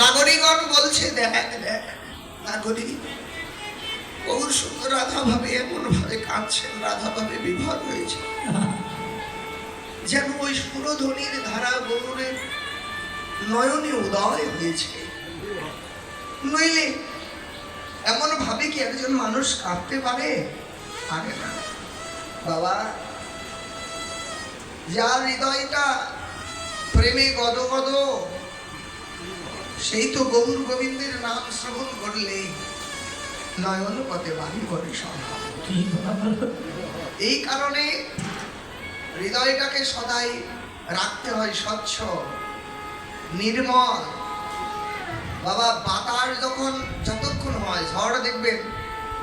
নাগরিকগণ বলছে, দেখ দেখ, নাগরিক গৌর সুন্দর রাধা ভাবে এমন ভাবে কাঁদছেন রাধা ভাবে বিভর হয়েছে। যেন ওই সুরধ্বনির ধারা গৌরের নয়নে উদয় হয়েছে। নইলে এমন ভাবে কি একজন মানুষ কাঁদতে পারে? পারে না। বাবা, যার হৃদয়টা প্রেমে গদগদ গদ সেই তো গৌর গোবিন্দের নাম শ্রবণ করলে নয়ন পথে বাড়ি করে। এই কারণে হৃদয়টাকে সদাই রাখতে হয় স্বচ্ছ, নির্মল। বাবা, বাতাস যখন যতক্ষণ হয়, ঝড় দেখবেন,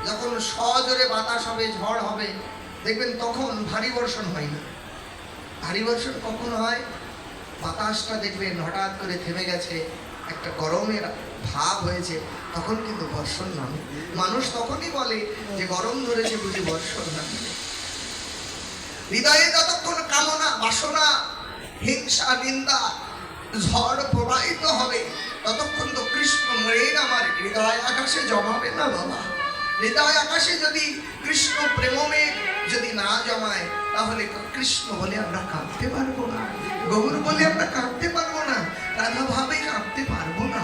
যখন সজোরে বাতাস হবে, ঝড় হবে, দেখবেন তখন ভারী বর্ষণ হয় না। ভারী বর্ষণ কখন হয়? বাতাসটা দেখবেন হঠাৎ করে থেমে গেছে একটা গরমের ভাব হয়েছে, তখন কিন্তু বর্ষণ নামে। মানুষ তখনই বলে যে গরম ধরেছে বুঝি বর্ষণ নামে। হৃদয়ে যতক্ষণ কামনা, বাসনা, হিংসা, নিন্দা, ঝড় প্রবাহিত হবে, ততক্ষণ তো কৃষ্ণ মরেন আমার হৃদয় আকাশে জমাবে না বাবা। হৃদয় আকাশে যদি কৃষ্ণ প্রেমমে যদি না জমায় তাহলে কৃষ্ণ বলে আমরা কাঁদতে পারব না, গৌর বলে আমরা কাঁদতে পারব না, রাধা ভাবে কাঁদতে পারব না।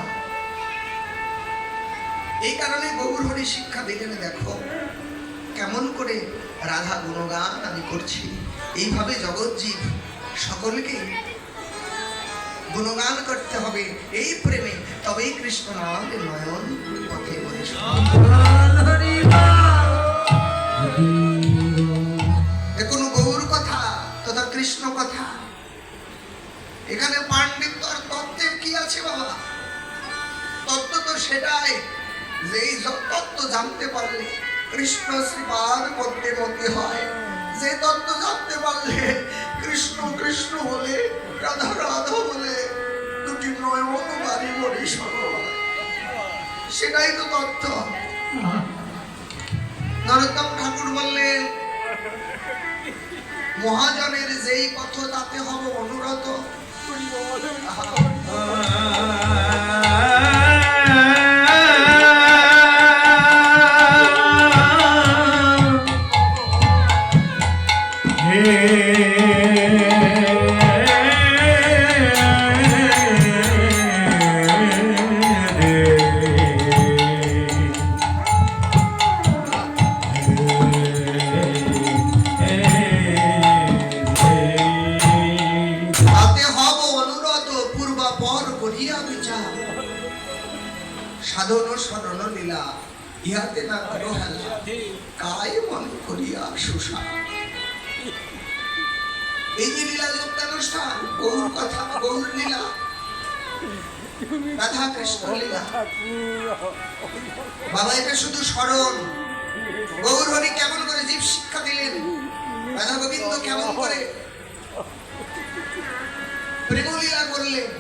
এই কারণে গৌর হরি শিক্ষা দেখে দেখো কেমন করে রাধা গুণগান আমি করছি। এইভাবে জগৎজীব সকলকে গুণগান করতে হবে এই প্রেমে। তবেই কৃষ্ণ আমাদের নয়ন পথে বলে। কৃষ্ণ কথা। এখানে পাণ্ডিত্য আর তত্ত্বের কি আছে বাবা? তত্ত্ব তো সেটাই যে এই সব তত্ত্ব জানতে পারলে কৃষ্ণ শ্রীপাদ মধ্যে মধ্যে হয়। যে তত্ত্ব জানতে পারলে কৃষ্ণ কৃষ্ণ বলে রাধা রাধা বলে দুটি নয়ন বাড়ি বড়ি হয়। সেটাই তো তত্ত্ব। নরোত্তম ঠাকুর বললেন মহাজনের যেই পথ তাতে হব অনুরত। করিয়া সুষা এই যে লীলা যুক্তানুষ্ঠান গৌর কথা গৌর লীলা। রাধা কৃষ্ণ লীলা। বাবা, এটা শুধু স্মরণ। গৌর হরি কেমন করে জীব শিক্ষা দিলেন? রাধা গোবিন্দ কেমন করে? প্রেমলীলা করলেন।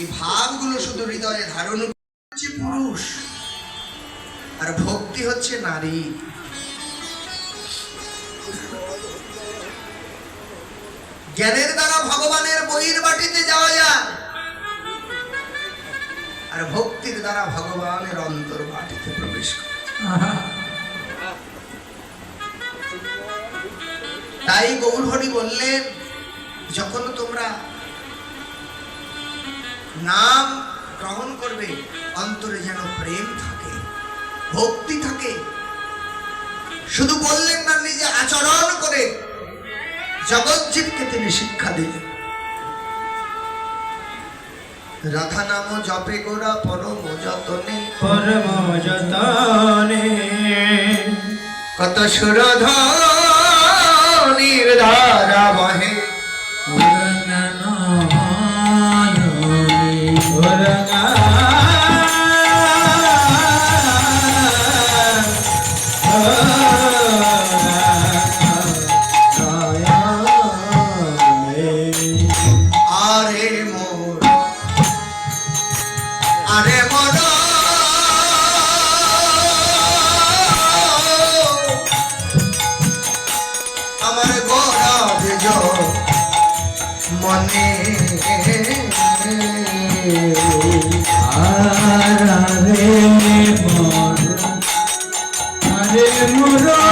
এই ভাবগুলো শুধু হৃদয়ে ধারণ করছে পুরুষ। আর ভক্তি হচ্ছে নারী। জ্ঞানের দ্বারা ভগবানের বহির বাটিতে যাওয়া যায়। আর ভক্তির দ্বারা ভগবানের অন্তর বাটিতে প্রবেশ করে তাই গৌরহরি বললেন, যখন তোমরা নাম গ্রহণ করবে, অন্তরে যেন প্রেম থাকে, ভক্তি থাকে শুধু বললেন না নিজে আচরণ করে জগৎজীবকে তিনি শিক্ষা দিলেন। রাধা নাম জপে গোরা পরম যতনে। পরম যতনে। কত সুরধনির ধারা বহে। পুরনায়নি পুরনা মনে আরে মন। আরে মোরা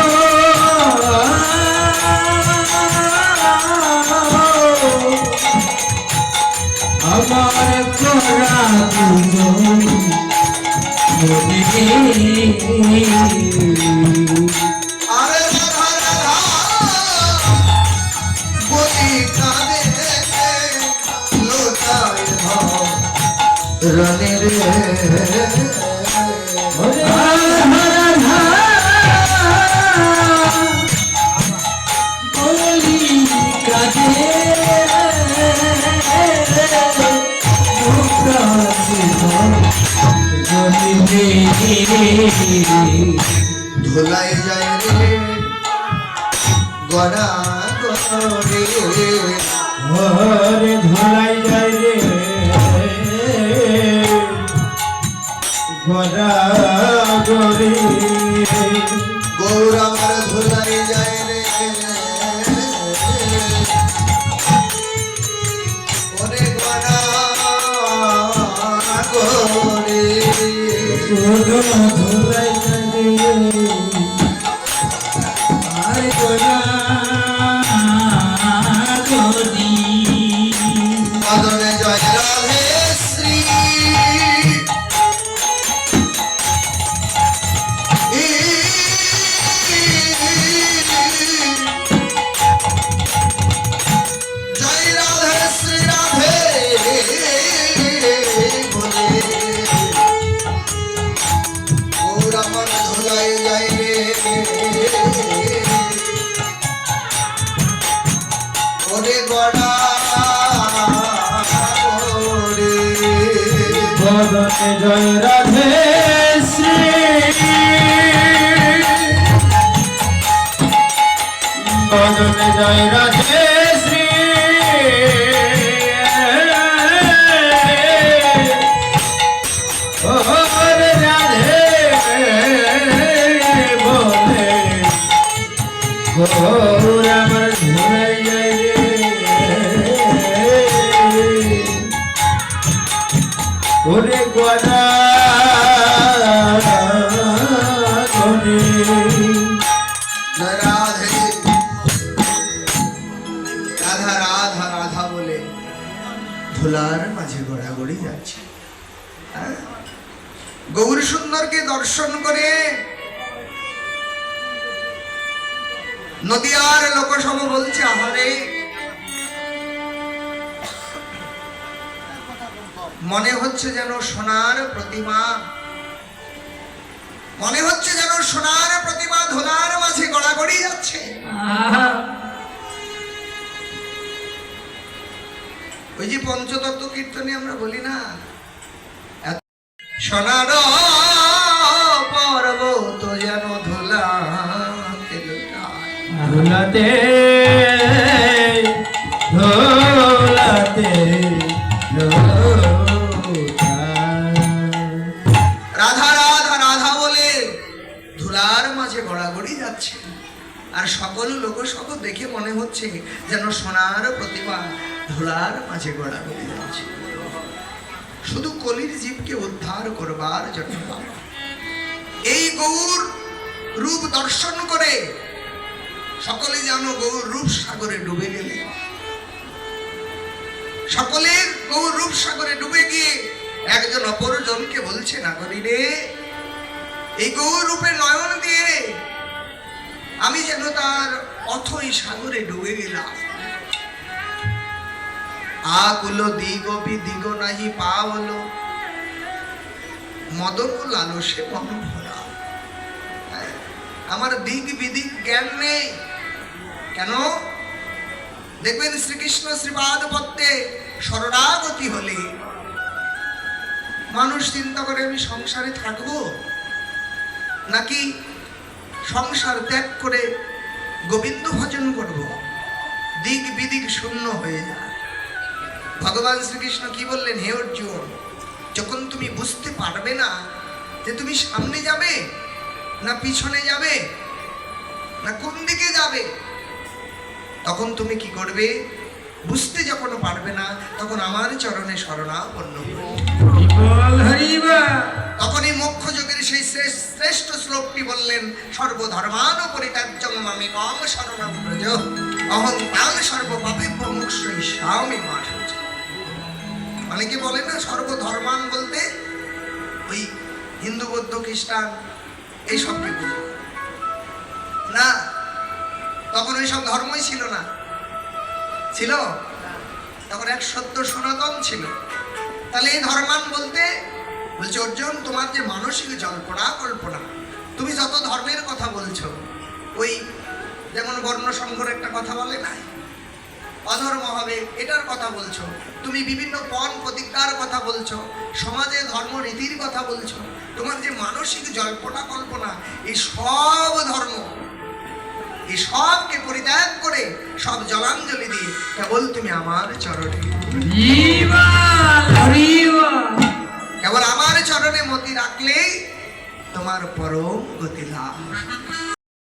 আমার করা তুমি ধুলাই যায় রে গড়া গড়ে। ধলাই যায় রে। ঘরা। গরে গৌর আমার ধুলাই যায় রে। ওরে গড়া ঘরা ধলাই জয় রাধে শ্রী। জয় রাধে শ্রী। রাধে। বলে ধুলার মাঝে ঘোরাঘুরি যাচ্ছে। হ্যাঁ? গৌরী সুন্দরকে দর্শন করে নদিয়ার লোকসভা বলছে, আহারে। মনে হচ্ছে যেন সোনার প্রতিমা। মনে হচ্ছে যেন সোনার প্রতিমা ধোলার মাঝে গড়াগড়ি যাচ্ছে। ওই যে পঞ্চতত্ত্ব কীর্তনে আমরা বলি না। সোনার পর্বত যেন ধুলা ধুলাতে ধুলাতে রাধা রাধা রাধা বলে ধুলার মাঝে গড়াগড়ি যাচ্ছে। আর সকল লোক সব দেখে মনে হচ্ছে যেন সোনার প্রতিমা ধুলার মাঝে গড়াগড়ি যাচ্ছে শুধু কলির জীবকে উদ্ধার করবার জন্য এই গৌর রূপ দর্শন করে সকলে যেন গৌর রূপ সাগরে ডুবে গেলে। সকলের গৌর রূপ সাগরে ডুবে গিয়ে একজন অপরজনকে বলছে নাগরী রে, এই গৌর রূপে নয়ন দিয়ে আমি যেন তার অথই সাগরে ডুবে গেলাম। আকুল দিগ দিগ নাহি পাওল। মদন লালসে মন ভরা। আমার দিক বিদিক জ্ঞান নেই। কেন? দেখবেন শ্রীকৃষ্ণ শ্রীপাদ পত্তে শরণাগতি হলে মানুষ চিন্তা করে, আমি সংসারে থাকব? নাকি সংসার ত্যাগ করে গোবিন্দ ভজন করব? দিক বিদিক শূন্য হয়ে যায়। ভগবান শ্রীকৃষ্ণ কি বললেন হে অর্জুন যখন তুমি বুঝতে পারবে না যে তুমি সামনে যাবে না পিছনে যাবে না কোন দিকে যাবে তখন তুমি কি করবে? বুঝতে যখন পারবে না তখন আমার চরণে শরণাপন্ন তখন এই মোক্ষ যোগের সেই শ্রেষ্ঠ শ্লোকটি বললেন সর্বধর্মান পরিত্যাজ্যং মামি কম শরণম ব্রজ অহং তাং সর্ব পাপে মুক্ষ স্বামী মাঠ অনেকে বলে না? সর্বধর্মান বলতে ওই হিন্দু, বৌদ্ধ, খ্রিস্টান, এই সবকে না, তখন ওই সব ধর্মই ছিল না। ছিল? তখন এক সত্য সনাতন ছিল। তাহলে এই ধর্মান বলতে বলছে, অর্জুন, তোমার যে মানসিক জল্পনা কল্পনা, তুমি যত ধর্মের কথা বলছো, ওই যেমন বর্ণ সংঘর একটা কথা বলে না? অধর্ম হবে এটার কথা বলছো। তুমি বিভিন্ন পণ প্রতিজ্ঞার কথা বলছো সমাজে ধর্ম রীতির কথা বলছো। তোমার যে মানসিক জল্পনা কল্পনা এই সব ধর্ম এই সবকে পরিত্যাগ করে সব জলাঞ্জলি দিয়ে কেবল তুমি আমার চরণে কেবল আমার চরণে মতি রাখলেই তোমার পরম গতি লাভ।